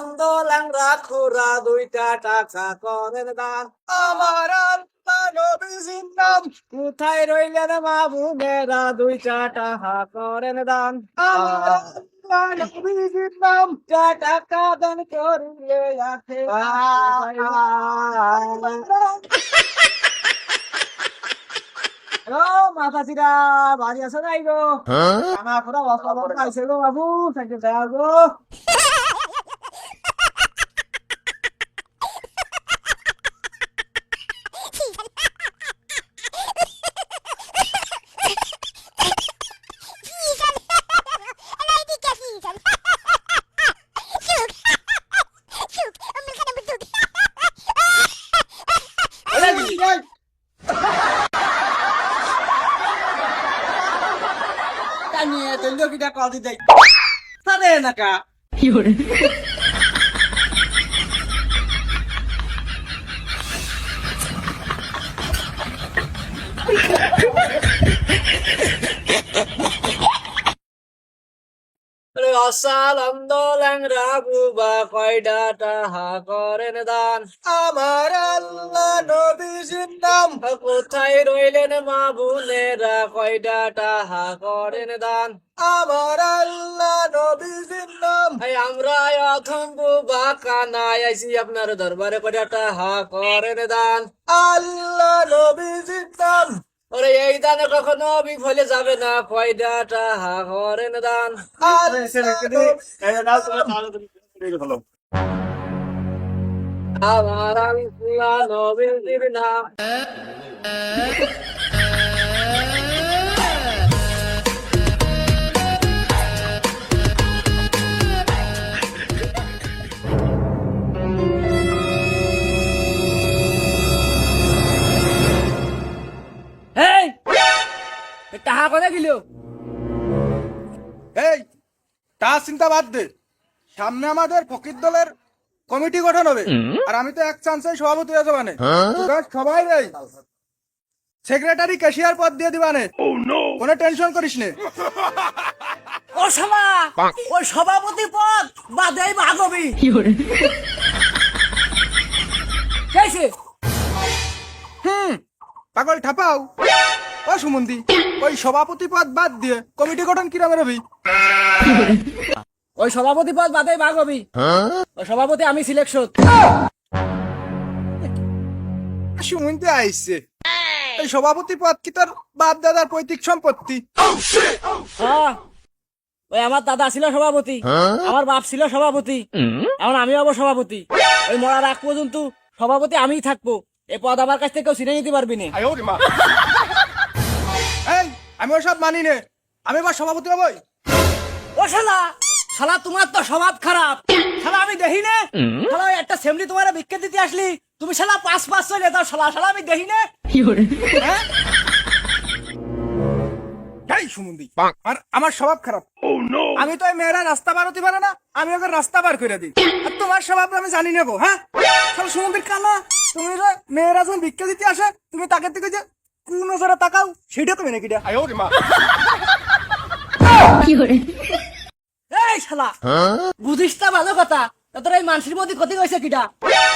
অন্ধ ল্যাংরা খুরা দুইটা টাকা করেন দান আমার নবীজির নাম কোথায় রইলেন মাহবুবেরা দুইটা টাকা করেন দান আমার নবীজির নাম টাকা দান করিলে আছে হ্যালো মাতাজিরা বাড়ি আছে নাই গো। আমার পুরো অসবর পাইছে গো বাবু সাইকেল যাও গো। 여기다 꺼지다 사내 나가 요래 Ha ha ha! দোলাং রাবুবা কয়ডা টাহা করেন দান। আমার আল্লাহ নবীজির নাম। কোথায় রইলেন মা বোনেরা, কয়ডা টাহা করেন দান। আমার আল্লাহ নবীজির নাম। এই আমরা অথম বুবা কানায় আইছি, আপনার দরবারে কয়ডা টাহা করেন দান। আল্লাহ নবীজির নাম। ওরে এই দানে কখনো বিফলে যাবে না। ফয়দাটা হা হরেন দান। আমার আমি নবীজির নাম এই টাহা এই তা চিন্তা বাদ দে। সামনে আমাদের ফকির দলের কমিটি গঠন হবে। আর আমি তো এক চান্সে সভাপতি হয়ে যাবানে। সবাই রে সেক্রেটারি ক্যাশিয়ার পদ দিয়ে দিবানে। কোনো টেনশন করিস নে। ও শালা ওই সভাপতি পদ বাদেই ভাগবি কেছে হুম পাগল ঠাপাও। ও সুমন্দি ওই সভাপতি পদ বাদ দিয়ে কমিটি গঠন কিরমে রবি ওই সভাপতি পদ বাদেই ভাগবি ওই সভাপতি আমি সিলেকশন সুমন্দি আইসে এই সভাপতি পদ কি তোর বাপ দাদার পৈতৃক সম্পত্তি? হ্যাঁ ওই আমার দাদা ছিল সভাপতি আমার বাপ ছিল সভাপতি এখন আমি হব সভাপতি। ওই মরার আগ পর্যন্ত সভাপতি আমিই থাকব। এই পদ আমার কাছ থেকে কেউ ছিনে নিতে পারবি না। এই আমি ওসব মানি নে। আমি এবার সভাপতি হবই। ও শালা শালা তোমার তো স্বভাব খারাপ। শালা আমি দেখি নে। শালা ওই একটা সেমনি তোমার ভিক্ষে দিতে আসলি। তুমি শালা পাঁচ পাঁচ চলে দাও শালা শালা আমি দেখি নে। হ্যাঁ? এই সুমন্দি আর আমার স্বভাব খারাপ। আমি তো মেয়েরা রাস্তা পার হতে পারে না আমি ওকে রাস্তা পার করে দিই। আর তোমার স্বভাব আমি জানি নেব হ্যাঁ? তাহলে সুমন্দির কানা। তুমি যে মেয়েরা যখন ভিক্ষা দিতে আসে তুমি তাকে থেকে যে নজরে তাকাও সেটা তুমি নাকি এই শালা বুঝিস না ভালো কথা তোর এই মানুষের মধ্যে ক্ষতি হয়েছে কিটা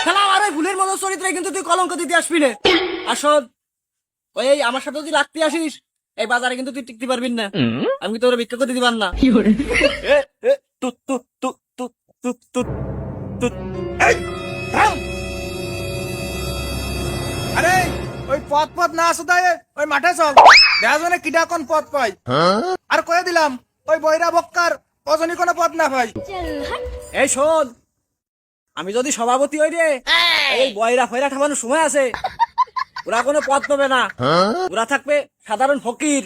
শালা আর ওই ভুলের মতো চরিত্রে কিন্তু তুই কলঙ্ক দিতে আসবি না। আসল ওই আমার সাথে যদি লাগতে আসিস এই বাজারে কিন্তু তুই টিকতে পারবি না। আমি তোর ভিক্ষা করে দিবার না। না ওই মাঠে চল। দেখা কিটা কোন পথ পাই আর কয়ে দিলাম ওই বৈরা বক্কার অজনী কোনো পথ না পাই এই শোন আমি যদি সভাপতি হই রে এই বয়রা ফয়রা ঠামানোর সময় আছে। ওরা কোনো পথ পাবে না। ওরা থাকবে সাধারণ ফকির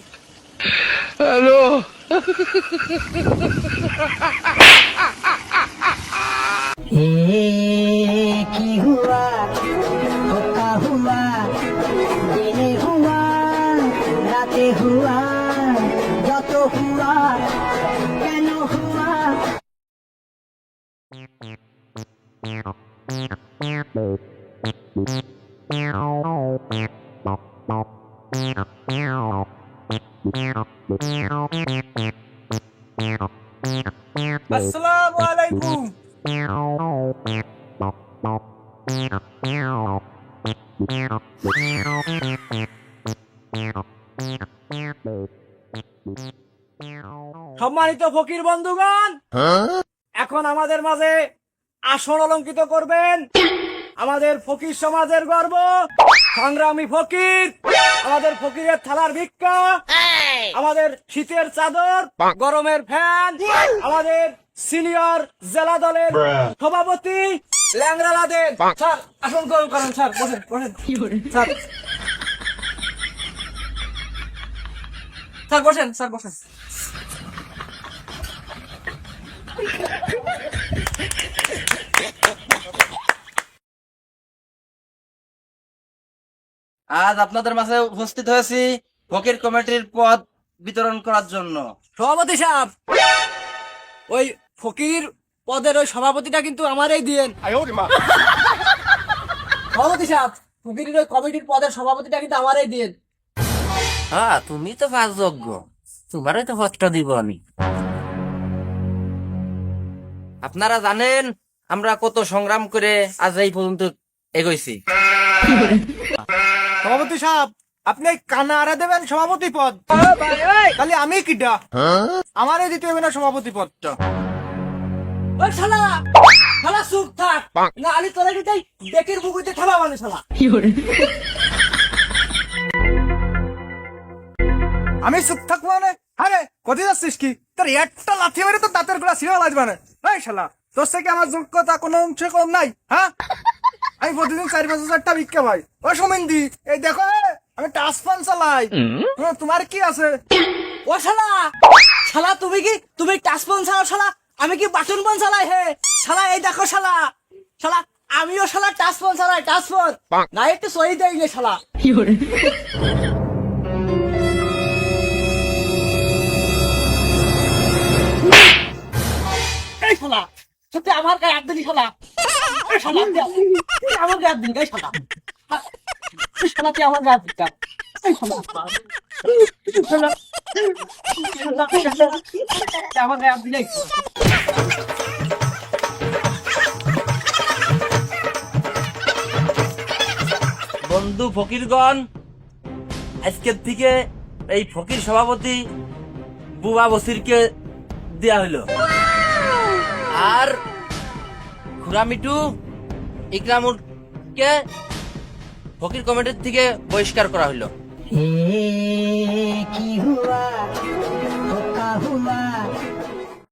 ये আসসালামু আলাইকুম সম্মানিত ফকির বন্ধুগণ এখন আমাদের মাঝে আসন অলঙ্কিত করবেন। আমাদের ফকির সমাজের গর্ব। সংগ্রামী ফকির। আমাদের ফকিরের থালার ভিক্ষা। আমাদের শীতের চাদর। গরমের ফ্যান। আমাদের সিনিয়র জেলা দলের সভাপতি। ল্যাংরা লাদেন স্যার আসন গ্রহণ করেন স্যার বসেন বসেন। স্যার। স্যার বসেন স্যার বসেন। আজ আপনাদের মাঝে উপস্থিত হয়েছি ফকির কমিটির পদ বিতরণ করার জন্য। সভাপতি সাহেব ওই ফকির পদের ওই সভাপতিটা কিন্তু আমারই দিয়েন। সভাপতি সাহেব ফকিরের ওই কমিটির পদের সভাপতিটা কিন্তু আমারই দিয়েন। হ্যাঁ তুমি তো পাঁচ যোগ্য তোমারই তো পদটা দিব আমি। আপনারা জানেন আমরা কত সংগ্রাম করে আজ এই পর্যন্ত এগোইছি। সভাপতি সাহেব আপনি কানা আরে দেবেন সভাপতি পদ। তাহলে আমি কিটা আমারই দিতে হবে না সভাপতি পদটা। ওই শালা! শালা চুপ থাক। না আলি তোরা কিন্তু বেকের বুকুতে থাবা মানে শালা। আমি চুপ থাকব মানে? আরে কোথায় যাচ্ছিস কি? তোর একটা লাথি মেরে তো দাঁতেরগুলা ছিঁড়ে লাগবে না এই শালা তোর থেকে আমার যোগ্যতা কোনো অংশে কম নাই হ্যাঁ? আমি প্রতিদিন চারি পাঁচ হাজার হাজারটা ভিক্ষা ভাই ও সুমেন্দি এই দেখো আমি টাচ ফোন চালাই। তোমার কি আছে? ও শালা শালা তুমি কি তুমি টাচ ফোন চালাও শালা? আমি কি বাটন ফোন চালাই হে? শালা এই দেখো শালা শালা আমিও শালা টাচ ফোন চালাই টাচ ফোন। না একটু সহি দেই নে শালা শালা। সত্যি আমার গায়ে দিলি শালা। শালা আমার গায়ে আমার গায়ে শালা। শালা, তুই আমার গায়ে দিলি বন্ধু ফকিরগণ, আজকের থেকে এই ফকির সভাপতি বুবা বসিরকে দেয়া হইল। আর ঘুরামিটু ইকরামুরকে ফকির কমিটির থেকে বহিষ্কার করা হইল। কি হুয়া